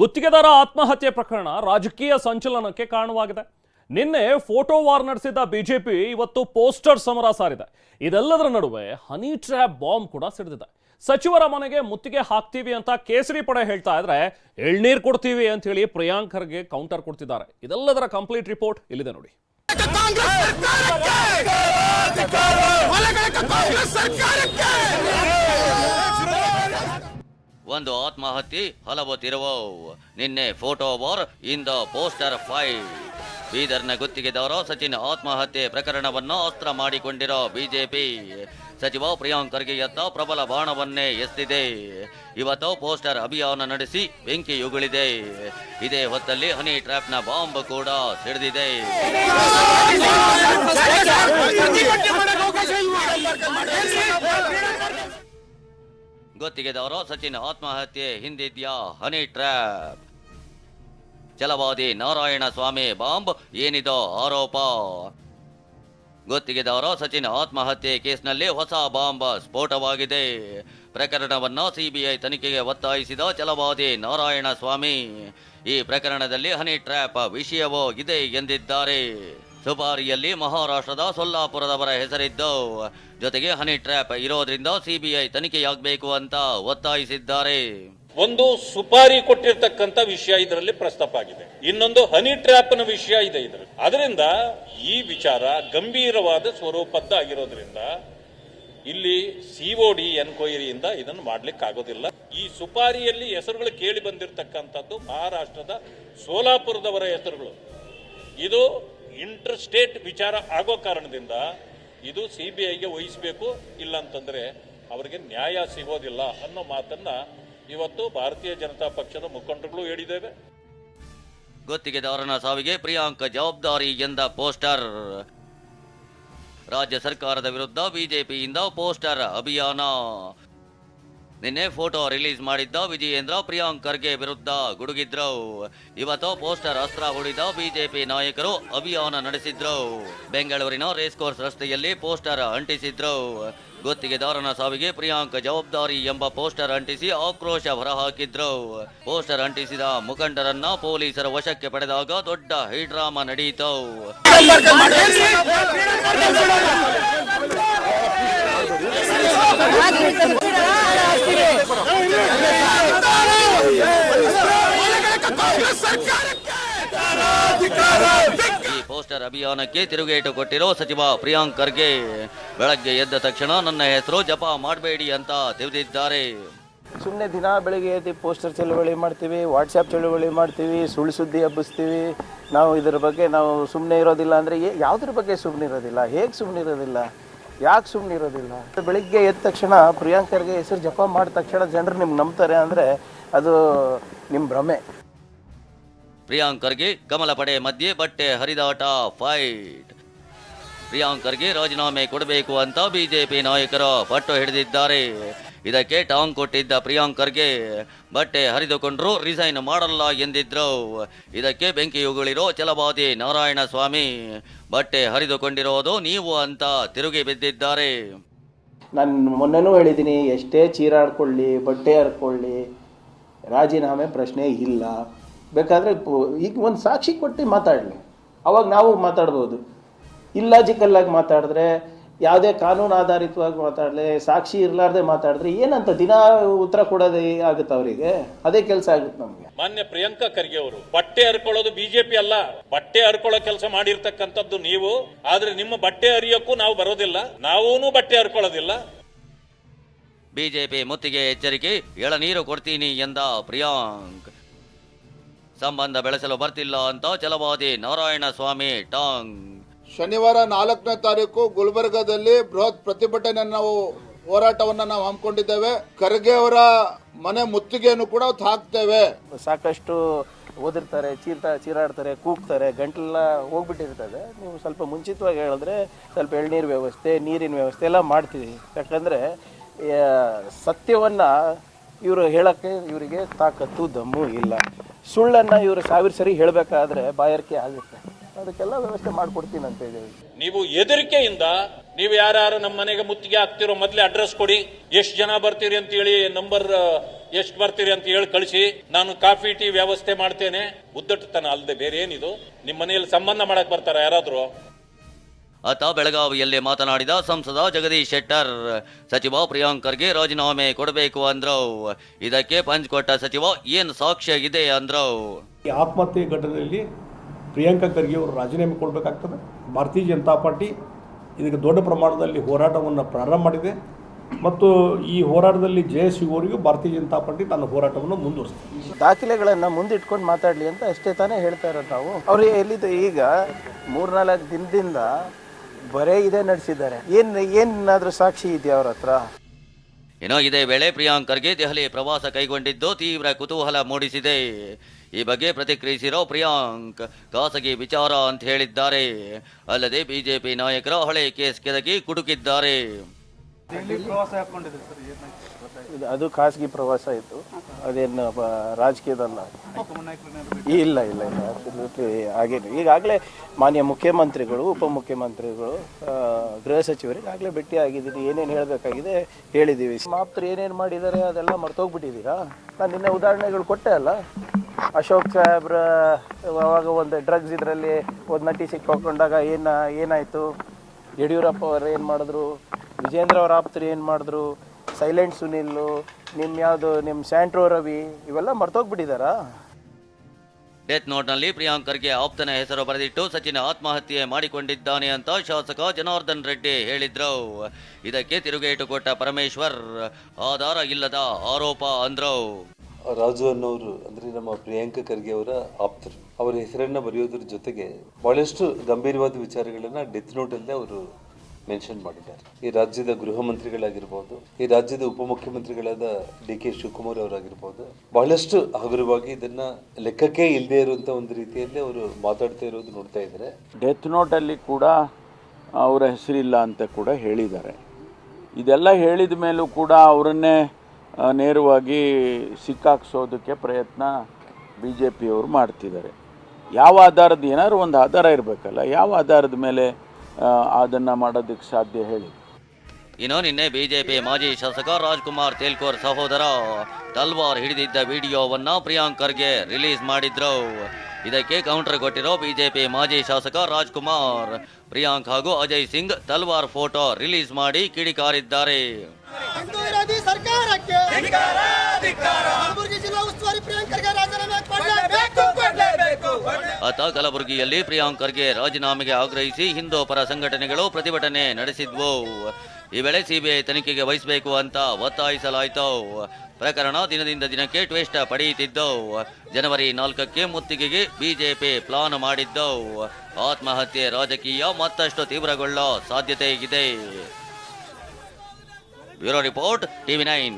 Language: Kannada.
ಗುತ್ತಿಗೆದಾರ ಆತ್ಮಹತ್ಯೆ ಪ್ರಕರಣ ರಾಜಕೀಯ ಸಂಚಲನಕ್ಕೆ ಕಾರಣವಾಗಿದೆ. ನಿನ್ನೆ ಫೋಟೋ ವಾರ್ ನಡೆಸಿದ್ದ ಬಿಜೆಪಿ ಇವತ್ತು ಪೋಸ್ಟರ್ ಸಮರ ಸಾರಿದೆ. ಇದೆಲ್ಲದರ ನಡುವೆ ಹನಿ ಟ್ರ್ಯಾಪ್ ಬಾಂಬ್ ಕೂಡ ಸಿಡಿದಿದೆ. ಸಚಿವರ ಮನೆಗೆ ಮುತ್ತಿಗೆ ಹಾಕ್ತೀವಿ ಅಂತ ಕೇಸರಿ ಪಡೆ ಹೇಳ್ತಾ ಇದ್ರೆ ಎಳ್ನೀರ್ ಕೊಡ್ತೀವಿ ಅಂತ ಹೇಳಿ ಪ್ರಿಯಾಂಕ್ ಖರ್ಗೆ ಕೌಂಟರ್ ಕೊಡ್ತಿದ್ದಾರೆ. ಇದೆಲ್ಲದರ ಕಂಪ್ಲೀಟ್ ರಿಪೋರ್ಟ್ ಇಲ್ಲಿದೆ ನೋಡಿ. ಒಂದು ಆತ್ಮಹತ್ಯೆ ಹಲವು ತಿರುವು ನಿನ್ನೆ ಫೋಟೋ ವಾರ್ ಇಂದ ಪೋಸ್ಟರ್ ಫೈವ್ ಬೀದರ್ನ ಗುತ್ತಿಗೆದಾರ ಸಚಿನ್ ಆತ್ಮಹತ್ಯೆ ಪ್ರಕರಣವನ್ನು ಅಸ್ತ್ರ ಮಾಡಿಕೊಂಡಿರೋ ಬಿಜೆಪಿ ಸಚಿವ ಪ್ರಿಯಾಂಕ್ ಖರ್ಗೆಯತ್ತ ಪ್ರಬಲ ಬಾಣವನ್ನೇ ಎಸ್ತಿದೆ ಇವತ್ತು ಪೋಸ್ಟರ್ ಅಭಿಯಾನ ನಡೆಸಿ ಬೆಂಕಿ ಉಗುಳಿದೆ ಇದೇ ಹೊತ್ತಲ್ಲಿ ಹನಿ ಟ್ರ್ಯಾಪ್ನ ಬಾಂಬ್ ಕೂಡ ಸಿಡಿದಿದೆ ಗುತ್ತಿಗೆದಾರ ಸಚಿನ್ ಆತ್ಮಹತ್ಯೆ ಹಿಂದಿದ್ಯಾ honey trap? Chalavadi Narayana Swamy bomb ಏನಿದೋ ಆರೋಪ? ಗೊತ್ತಿಗೆದವರು ಸಚಿನ್ ಆತ್ಮಹತ್ಯೆ ಕೇಸ್ನಲ್ಲಿ ಹೊಸ ಬಾಂಬ್ ಸ್ಫೋಟವಾಗಿದೆ. ಪ್ರಕರಣವನ್ನು ಸಿಬಿಐ ತನಿಖೆಗೆ ಒತ್ತಾಯಿಸಿದ ಛಲವಾದಿ ನಾರಾಯಣ ಸ್ವಾಮಿ, ಈ ಪ್ರಕರಣದಲ್ಲಿ ಹನಿ ಟ್ರ್ಯಾಪ್ ವಿಷಯವೋ ಇದೆ ಎಂದಿದ್ದಾರೆ. ಸುಪಾರಿಯಲ್ಲಿ ಮಹಾರಾಷ್ಟ್ರದ ಸೊಲ್ಲಾಪುರದವರ ಹೆಸರಿದ್ದು, ಜೊತೆಗೆ ಹನಿ ಟ್ರ್ಯಾಪ್ ಇರೋದ್ರಿಂದ ಸಿಬಿಐ ತನಿಖೆಯಾಗಬೇಕು ಅಂತ ಒತ್ತಾಯಿಸಿದ್ದಾರೆ. ಒಂದು ಸುಪಾರಿ ಕೊಟ್ಟಿರ್ತಕ್ಕಂಥ ವಿಷಯ ಇದರಲ್ಲಿ ಪ್ರಸ್ತಾಪ ಆಗಿದೆ. ಇನ್ನೊಂದು ಹನಿ ಟ್ರ್ಯಾಪ್ನ ವಿಷಯ ಇದೆ ಇದರಲ್ಲಿ. ಅದರಿಂದ ಈ ವಿಚಾರ ಗಂಭೀರವಾದ ಸ್ವರೂಪದ್ದಾಗಿರೋದ್ರಿಂದ ಇಲ್ಲಿ ಸಿಒಡಿ ಎನ್ಕ್ವೈರಿಯಿಂದ ಇದನ್ನು ಮಾಡ್ಲಿಕ್ಕೆ ಆಗೋದಿಲ್ಲ ಈ ಸುಪಾರಿಯಲ್ಲಿ ಹೆಸರುಗಳು ಕೇಳಿ ಬಂದಿರತಕ್ಕಂಥದ್ದು ಮಹಾರಾಷ್ಟ್ರದ ಸೋಲಾಪುರದವರ ಹೆಸರುಗಳು. ಇದು ಇಂಟರ್ ಸ್ಟೇಟ್ ವಿಚಾರ ಆಗೋ ಕಾರಣದಿಂದ ಇದು ಸಿ ಬಿ ಐಗೆ ವಹಿಸಬೇಕು ಇಲ್ಲ ಅಂತಂದ್ರೆ ಅವರಿಗೆ ನ್ಯಾಯ ಸಿಗೋದಿಲ್ಲ ಅನ್ನೋ ಮಾತನ್ನ ಇವತ್ತು ಭಾರತೀಯ ಜನತಾ ಪಕ್ಷದ ಮುಖಂಡರುಗಳು ಹೇಳಿದ್ದೇವೆ. ಗುತ್ತಿಗೆದಾರನ ಸಾವಿಗೆ ಪ್ರಿಯಾಂಕ ಜವಾಬ್ದಾರಿ ಎಂದ ಪೋಸ್ಟರ್. ರಾಜ್ಯ ಸರ್ಕಾರದ ವಿರುದ್ಧ ಬಿಜೆಪಿಯಿಂದ ಪೋಸ್ಟರ್ ಅಭಿಯಾನ. ನಿನ್ನೆ ಫೋಟೋ ರಿಲೀಸ್ ಮಾಡಿದ್ದ ವಿಜಯೇಂದ್ರ ಪ್ರಿಯಾಂಕ್ ಖರ್ಗೆ ವಿರುದ್ಧ ಗುಡುಗಿದ್ರು ಇವತ್ತು ಪೋಸ್ಟರ್ ಅಸ್ತ್ರ ಹೊಡಿದ ಬಿಜೆಪಿ ನಾಯಕರು ಅಭಿಯಾನ ನಡೆಸಿದ್ರು ಬೆಂಗಳೂರಿನ ರೇಸ್ ಕೋರ್ಸ್ ರಸ್ತೆಯಲ್ಲಿ ಪೋಸ್ಟರ್ ಅಂಟಿಸಿದ್ರು ಗುತ್ತಿಗೆದಾರನ ಸಾವಿಗೆ ಪ್ರಿಯಾಂಕ ಜವಾಬ್ದಾರಿ ಎಂಬ ಪೋಸ್ಟರ್ ಅಂಟಿಸಿ ಆಕ್ರೋಶ ಹೊರಹಾಕಿದ್ರು ಪೋಸ್ಟರ್ ಅಂಟಿಸಿದ ಮುಖಂಡರನ್ನ ಪೊಲೀಸರ ವಶಕ್ಕೆ ಪಡೆದಾಗ ದೊಡ್ಡ ಹೈಡ್ರಾಮಾ ನಡೆಯಿತು ಈ ಪೋಸ್ಟರ್ ಅಭಿಯಾನಕ್ಕೆ ತಿರುಗೇಟು ಕೊಟ್ಟಿರೋ ಸಚಿವ ಪ್ರಿಯಾಂಕ್ ಖರ್ಗೆ. ಬೆಳಗ್ಗೆ ಎದ್ದ ತಕ್ಷಣ ನನ್ನ ಹೆಸರು ಜಪ ಮಾಡಬೇಡಿ ಅಂತ ತಿಳಿದಿದ್ದಾರೆ ಸುಮ್ಮನೆ ದಿನ ಬೆಳಿಗ್ಗೆ ಎದ್ದು ಪೋಸ್ಟರ್ ಚಳುವಳಿ ಮಾಡ್ತೀವಿ ವಾಟ್ಸಪ್ ಚಳುವಳಿ ಮಾಡ್ತೀವಿ ಸುಳ್ಳು ಸುದ್ದಿ ಹಬ್ಬಿಸ್ತೀವಿ. ನಾವು ಇದ್ರ ಬಗ್ಗೆ ನಾವು ಸುಮ್ಮನೆ ಇರೋದಿಲ್ಲ ಅಂದರೆ ಯಾವುದ್ರ ಬಗ್ಗೆ ಸುಮ್ಮನೆ ಇರೋದಿಲ್ಲ? ಹೇಗೆ ಸುಮ್ಮನೆ ಇರೋದಿಲ್ಲ? ಯಾಕೆ ಸುಮ್ಮನೆ ಇರೋದಿಲ್ಲ? ಬೆಳಿಗ್ಗೆ ಎದ್ದ ತಕ್ಷಣ ಪ್ರಿಯಾಂಕರ್ಗೆ ಹೆಸರು ಜಪ ಮಾಡಿದ ತಕ್ಷಣ ಜನರು ನಿಮ್ಗೆ ನಂಬ್ತಾರೆ ಅಂದರೆ ಅದು ನಿಮ್ಮ ಭ್ರಮೆ. ಪ್ರಿಯಾಂಕ್ ಗಮಲ ಕಮಲ ಪಡೆ ಮಧ್ಯೆ ಬಟ್ಟೆ ಹರಿದಾಟ ಫೈಟ್ ಪ್ರಿಯಾಂಕರ್ಗೆ ರಾಜೀನಾಮೆ ಕೊಡಬೇಕು ಅಂತ ಬಿಜೆಪಿ ನಾಯಕರು ಪಟ್ಟು ಹಿಡಿದಿದ್ದಾರೆ. ಇದಕ್ಕೆ ಟಾಂಗ್ ಕೊಟ್ಟಿದ್ದ ಪ್ರಿಯಾಂಕರ್ಗೆ ಬಟ್ಟೆ ಹರಿದುಕೊಂಡ್ರು ರಿಸೈನ್ ಮಾಡಲ್ಲ ಎಂದಿದ್ರು. ಇದಕ್ಕೆ ಬೆಂಕಿ ಉಗುಳಿರೋ ಛಲವಾದಿ ನಾರಾಯಣ ಸ್ವಾಮಿ ಬಟ್ಟೆ ಹರಿದುಕೊಂಡಿರೋದು ನೀವು ಅಂತ ತಿರುಗಿ ಬಿದ್ದಿದ್ದಾರೆ. ನಾನು ಮೊನ್ನೆನೂ ಹೇಳಿದ್ದೀನಿ, ಎಷ್ಟೇ ಚೀರಾಡ್ಕೊಳ್ಳಿ, ಬಟ್ಟೆ ಹರ್ಕೊಳ್ಳಿ, ರಾಜೀನಾಮೆ ಪ್ರಶ್ನೆ ಇಲ್ಲ. ಬೇಕಾದರೆ ಈಗ ಒಂದು ಸಾಕ್ಷಿ ಕೊಟ್ಟು ಮಾತಾಡಲಿ. ಅವಾಗ ನಾವು ಮಾತಾಡ್ಬೋದು. ಇಲ್ಲಾಜಿಕಲ್ಲಾಗಿ ಮಾತಾಡಿದ್ರೆ ಯಾವುದೇ ಕಾನೂನು ಆಧಾರಿತವಾಗಿ ಮಾತಾಡಲಿ ಸಾಕ್ಷಿ ಇರಲಾರ್ದೆ ಮಾತಾಡಿದ್ರೆ ಏನಂತ ದಿನ ಉತ್ತರ ಕೊಡೋದೇ ಆಗುತ್ತೆ ಅವರಿಗೆ? ಅದೇ ಕೆಲಸ ಆಗುತ್ತೆ ನಮಗೆ. ಮಾನ್ಯ ಪ್ರಿಯಾಂಕಾ ಖರ್ಗೆ ಅವರು ಬಟ್ಟೆ ಹರ್ಕೊಳ್ಳೋದು ಬಿಜೆಪಿ ಅಲ್ಲ. ಬಟ್ಟೆ ಹರ್ಕೊಳ್ಳೋ ಕೆಲಸ ಮಾಡಿರ್ತಕ್ಕಂಥದ್ದು ನೀವು. ಆದ್ರೆ ನಿಮ್ಮ ಬಟ್ಟೆ ಹರಿಯೋಕ್ಕೂ ನಾವು ಬರೋದಿಲ್ಲ. ನಾವೂ ಬಟ್ಟೆ ಹರ್ಕೊಳ್ಳೋದಿಲ್ಲ. ಬಿಜೆಪಿ ಮುತ್ತಿಗೆ ಎಚ್ಚರಿಕೆ ಎಳನೀರು ಕೊಡ್ತೀನಿ ಎಂದ ಪ್ರಿಯಾಂಕ್. ಸಂಬಂಧ ಬೆಳೆಸಲು ಬರ್ತಿಲ್ಲ ಅಂತ ಚಲವಾದಿ ನಾರಾಯಣ ಸ್ವಾಮಿ ಟಾಂಗ್. ಶನಿವಾರ ನಾಲ್ಕನೇ ತಾರೀಕು ಗುಲ್ಬರ್ಗಾದಲ್ಲಿ ಬೃಹತ್ ಪ್ರತಿಭಟನೆ ನಾವು ಹೋರಾಟವನ್ನ ನಾವು ಹಮ್ಮಿಕೊಂಡಿದ್ದೇವೆ. ಖರ್ಗೆ ಅವರ ಮನೆ ಮುತ್ತಿಗೆಯನ್ನು ಕೂಡ ಅವತ್ತು ಹಾಕ್ತೇವೆ ಸಾಕಷ್ಟು ಓದಿರ್ತಾರೆ ಚೀರ್ತಾ ಚೀರಾಡ್ತಾರೆ ಕೂಗ್ತಾರೆ ಗಂಟಲೆಲ್ಲ ಹೋಗ್ಬಿಟ್ಟಿರ್ತದೆ. ನೀವು ಸ್ವಲ್ಪ ಮುಂಚಿತವಾಗಿ ಹೇಳಿದ್ರೆ ಸ್ವಲ್ಪ ಎಳ್ನೀರು ವ್ಯವಸ್ಥೆ ನೀರಿನ ವ್ಯವಸ್ಥೆ ಎಲ್ಲ ಮಾಡ್ತೀವಿ. ಯಾಕಂದರೆ ಸತ್ಯವನ್ನು ಇವರು ಹೇಳೋಕ್ಕೆ ಇವರಿಗೆ ತಾಕತ್ತು, ದಮ್ಮು ಇಲ್ಲ. ಸುಳ್ಳನ್ನು ಇವರು ಸಾವಿರ ಸರಿ ಹೇಳಬೇಕಾದ್ರೆ ಬಾಯಾರಿಕೆ ಆಗುತ್ತೆ. ಅದಕ್ಕೆಲ್ಲ ವ್ಯವಸ್ಥೆ ಮಾಡಿಕೊಡ್ತೀನಿ ಅಂತ ಇದ್ದೀವಿ. ನೀವು ಹೆದರಿಕೆಯಿಂದ ನೀವು ಯಾರ್ಯಾರು ನಮ್ಮ ಮನೆಗೆ ಮುತ್ತಿಗೆ ಹಾಕ್ತಿರೋ ಮೊದಲೇ ಅಡ್ರೆಸ್ ಕೊಡಿ. ಎಷ್ಟು ಜನ ಬರ್ತೀರಿ ಅಂತ ಹೇಳಿ ನಂಬರ್ ಎಷ್ಟು ಬರ್ತೀರಿ ಅಂತ ಹೇಳಿ ಕಳಿಸಿ. ನಾನು ಕಾಫಿ, ಟೀ ವ್ಯವಸ್ಥೆ ಮಾಡ್ತೇನೆ. ಉದ್ದಟತನ ಅಲ್ಲದೆ ಬೇರೆ ಏನಿದು ನಿಮ್ಮ ಮನೆಯಲ್ಲಿ ಸಂಬಂಧ ಮಾಡಕ್ ಬರ್ತಾರ ಯಾರಾದ್ರೂ? ಆತ ಬೆಳಗಾವಿಯಲ್ಲಿ ಮಾತನಾಡಿದ ಸಂಸದ ಜಗದೀಶ್ ಶೆಟ್ಟರ್ ಸಚಿವ ಪ್ರಿಯಾಂಕರ್ಗೆ ರಾಜೀನಾಮೆ ಕೊಡಬೇಕು ಅಂದ್ರು. ಇದಕ್ಕೆ ಪಂಚ್ ಕೊಟ್ಟ ಸಚಿವ ಏನು ಸಾಕ್ಷ್ಯ ಇದೆ ಅಂದ್ರು. ಈ ಆತ್ಮಹತ್ಯೆ ಘಟನೆಯಲ್ಲಿ ಪ್ರಿಯಾಂಕಾ ಖರ್ಗೆ ಅವರು ರಾಜೀನಾಮೆ ಕೊಡಬೇಕಾಗ್ತದೆ. ಭಾರತೀಯ ಜನತಾ ಪಾರ್ಟಿ ಇದಕ್ಕೆ ದೊಡ್ಡ ಪ್ರಮಾಣದಲ್ಲಿ ಹೋರಾಟವನ್ನು ಪ್ರಾರಂಭ ಮಾಡಿದೆ. ಮತ್ತು ಈ ಹೋರಾಟದಲ್ಲಿ ಜಯ ಸಿಗುವವರೆಗೂ ಭಾರತೀಯ ಜನತಾ ಪಾರ್ಟಿ ತನ್ನ ಹೋರಾಟವನ್ನು ಮುಂದುವರಿಸಿದೆ. ದಾಖಲೆಗಳನ್ನು ಮುಂದಿಟ್ಕೊಂಡು ಮಾತಾಡಲಿ ಅಂತ ಅಷ್ಟೇ ತಾನೇ ಹೇಳ್ತಾ ಇರೋದು ನಾವು. ಅವರು ಎಲ್ಲಿದೆ ಈಗ ಮೂರ್ನಾಲ್ಕು ದಿನದಿಂದ ಬರೇ ಇದೇ ನಡೆಸಿದ್ದಾರೆ. ಏನು, ಏನಾದರೂ ಸಾಕ್ಷಿ ಇದೆಯಾ ಅವ್ರ ಹತ್ರ? ಇನ್ನು ಇದೇ ವೇಳೆ ಪ್ರಿಯಾಂಕರ್ಗೆ ದೆಹಲಿ ಪ್ರವಾಸ ಕೈಗೊಂಡಿದ್ದು ತೀವ್ರ ಕುತೂಹಲ ಮೂಡಿಸಿದೆ. ಈ ಬಗ್ಗೆ ಪ್ರತಿಕ್ರಿಯಿಸಿರೋ ಪ್ರಿಯಾಂಕ್, ಖಾಸಗಿ ವಿಚಾರ ಅಂತ ಹೇಳಿದ್ದಾರೆ. ಅಲ್ಲದೆ ಬಿಜೆಪಿ ನಾಯಕರ ಹಳೆ ಕೇಸ್ ಕೆದಕಿ ಕುಟುಕಿದ್ದಾರೆ. ಇದು ಅದು ಖಾಸಗಿ ಪ್ರವಾಸ ಇತ್ತು. ಅದೇನು ರಾಜಕೀಯದಲ್ಲ? ಇಲ್ಲ ಇಲ್ಲ ಇಲ್ಲ ಅಬ್ಸಲ್ಯೂಟ್ಲಿ ಹಾಗೇನು. ಈಗಾಗಲೇ ಮಾನ್ಯ ಮುಖ್ಯಮಂತ್ರಿಗಳು ಉಪಮುಖ್ಯಮಂತ್ರಿಗಳು ಗೃಹ ಸಚಿವರಿಗೆ ಆಗಲೇ ಭೇಟಿ ಆಗಿದ್ದೀನಿ. ಏನೇನು ಹೇಳಬೇಕಾಗಿದೆ ಹೇಳಿದ್ದೀವಿ. ಮಾಪ್ತರು ಏನೇನು ಮಾಡಿದ್ದಾರೆ ಅದೆಲ್ಲ ಮರ್ತೋಗ್ಬಿಟ್ಟಿದ್ದೀರಾ? ನಾನು ನಿನ್ನೆ ಉದಾಹರಣೆಗಳು ಕೊಟ್ಟೆ ಅಲ್ಲ. ಅಶೋಕ್ ಸಾಹೇಬ್ರ ಅವಾಗ ಒಂದು ಡ್ರಗ್ಸ್ ಇದರಲ್ಲಿ ಒಂದು ನಟಿ ಸಿಕ್ಕಾಕೊಂಡಾಗ ಏನು ಏನಾಯಿತು? ಯಡಿಯೂರಪ್ಪ ಅವರು ಏನು ಮಾಡಿದ್ರು? ವಿಜೇಂದ್ರ ಅವ್ರ ಆಪ್ತರು ಏನು ಮಾಡಿದ್ರು? ಸೈಲೆಂಟ್ ಸುನಿಲ್ ನಿಮ್ಮ ಯಾವುದು ನಿಮ್ಮ ಸ್ಯಾಂಟ್ರೋ ರವಿ ಇವೆಲ್ಲ ಮರ್ತೋಗ್ಬಿಟ್ಟಿದ್ದಾರಾ ಡೆತ್ ನೋಟ್ನಲ್ಲಿ ಪ್ರಿಯಾಂಕ್ ಖರ್ಗೆ ಆಪ್ತನ ಹೆಸರು ಬರೆದಿಟ್ಟು ಸಚಿನ್ ಆತ್ಮಹತ್ಯೆ ಮಾಡಿಕೊಂಡಿದ್ದಾನೆ ಅಂತ ಶಾಸಕ ಜನಾರ್ದನ್ ರೆಡ್ಡಿ ಹೇಳಿದ್ರು. ಇದಕ್ಕೆ ತಿರುಗೇಟು ಕೊಟ್ಟ ಪರಮೇಶ್ವರ್ ಆಧಾರ ಇಲ್ಲದ ಆರೋಪ ಅಂದ್ರು. ರಾಜು ಅನ್ನೋರು ಅಂದ್ರೆ ನಮ್ಮ ಪ್ರಿಯಾಂಕ ಖರ್ಗೆ ಅವರ ಆಪ್ತರು ಅವರ ಹೆಸರನ್ನ ಬರೆಯೋದ್ರ ಜೊತೆಗೆ ಬಹಳಷ್ಟು ಗಂಭೀರವಾದ ವಿಚಾರಗಳನ್ನ ಡೆತ್ ನೋಟ್ ಅಲ್ಲೇ ಅವರು ಮೆನ್ಷನ್ ಮಾಡಿದ್ದಾರೆ. ಈ ರಾಜ್ಯದ ಗೃಹ ಮಂತ್ರಿಗಳಾಗಿರ್ಬೋದು, ಈ ರಾಜ್ಯದ ಉಪಮುಖ್ಯಮಂತ್ರಿಗಳಾದ ಡಿ ಕೆ ಶಿವಕುಮಾರ್ ಅವರಾಗಿರ್ಬೋದು, ಬಹಳಷ್ಟು ಹಗುರವಾಗಿ ಇದನ್ನ ಲೆಕ್ಕಕ್ಕೆ ಇಲ್ಲದೆ ಇರುವಂತ ಒಂದು ರೀತಿಯಲ್ಲಿ ಅವರು ಮಾತಾಡ್ತಾ ಇರೋದು ನೋಡ್ತಾ ಇದ್ದಾರೆ. ಡೆತ್ ನೋಟಲ್ಲಿ ಕೂಡ ಅವರ ಹೆಸರಿಲ್ಲ ಅಂತ ಕೂಡ ಹೇಳಿದ್ದಾರೆ. ಇದೆಲ್ಲ ಹೇಳಿದ ಮೇಲೂ ಕೂಡ ಅವರನ್ನೇ ನೇರವಾಗಿ ಸಿಕ್ಕಾಕ್ಸೋದಕ್ಕೆ ಪ್ರಯತ್ನ ಬಿ ಜೆ ಪಿಯವರು ಮಾಡ್ತಿದ್ದಾರೆ. ಯಾವ ಆಧಾರದ ಏನಾದ್ರು ಒಂದು ಆಧಾರ ಇರಬೇಕಲ್ಲ, ಯಾವ ಆಧಾರದ ಮೇಲೆ ಅದನ್ನು ಮಾಡೋದಕ್ಕೆ ಸಾಧ್ಯ ಹೇಳಿ. ಇನ್ನು ನಿನ್ನೆ ಬಿಜೆಪಿ ಮಾಜಿ ಶಾಸಕ ರಾಜ್ಕುಮಾರ್ ತೇಲ್ಕೋರ್ ಸಹೋದರ ತಲ್ವಾರ್ ಹಿಡಿದಿದ್ದ ವಿಡಿಯೋವನ್ನ ಪ್ರಿಯಾಂಕ್ ಖರ್ಗೆ ರಿಲೀಸ್ ಮಾಡಿದ್ರು. ಇದಕ್ಕೆ ಕೌಂಟರ್ ಕೊಟ್ಟಿರೋ ಬಿಜೆಪಿ ಮಾಜಿ ಶಾಸಕ ರಾಜ್ಕುಮಾರ್ ಪ್ರಿಯಾಂಕ್ ಹಾಗೂ ಅಜಯ್ ಸಿಂಗ್ ತಲ್ವಾರ್ ಫೋಟೋ ರಿಲೀಸ್ ಮಾಡಿ ಕಿಡಿಕಾರಿದ್ದಾರೆ. ಆತ ಕಲಬುರಗಿಯಲ್ಲಿ ಪ್ರಿಯಾಂಕ್ ಖರ್ಗೆ ರಾಜೀನಾಮೆಗೆ ಆಗ್ರಹಿಸಿ ಹಿಂದೂ ಪರ ಸಂಘಟನೆಗಳು ಪ್ರತಿಭಟನೆ ನಡೆಸಿದ್ವು. ಈ ವೇಳೆ ಸಿಬಿಐ ತನಿಖೆಗೆ ವಹಿಸಬೇಕು ಅಂತ ಒತ್ತಾಯಿಸಲಾಯಿತು. ಪ್ರಕರಣ ದಿನದಿಂದ ದಿನಕ್ಕೆ ಟ್ವಿಸ್ಟ್ ಪಡೆಯುತ್ತಿದ್ದವು ಜನವರಿ ನಾಲ್ಕಕ್ಕೆ ಮುತ್ತಿಗೆಗೆ ಬಿಜೆಪಿ ಪ್ಲಾನ್ ಮಾಡಿದ್ದವು ಆತ್ಮಹತ್ಯೆ ರಾಜಕೀಯ ಮತ್ತಷ್ಟು ತೀವ್ರಗೊಳ್ಳೋ ಸಾಧ್ಯತೆ ಇದೆ ಬ್ಯೂರೋ ರಿಪೋರ್ಟ್, ಟಿವಿ ನೈನ್.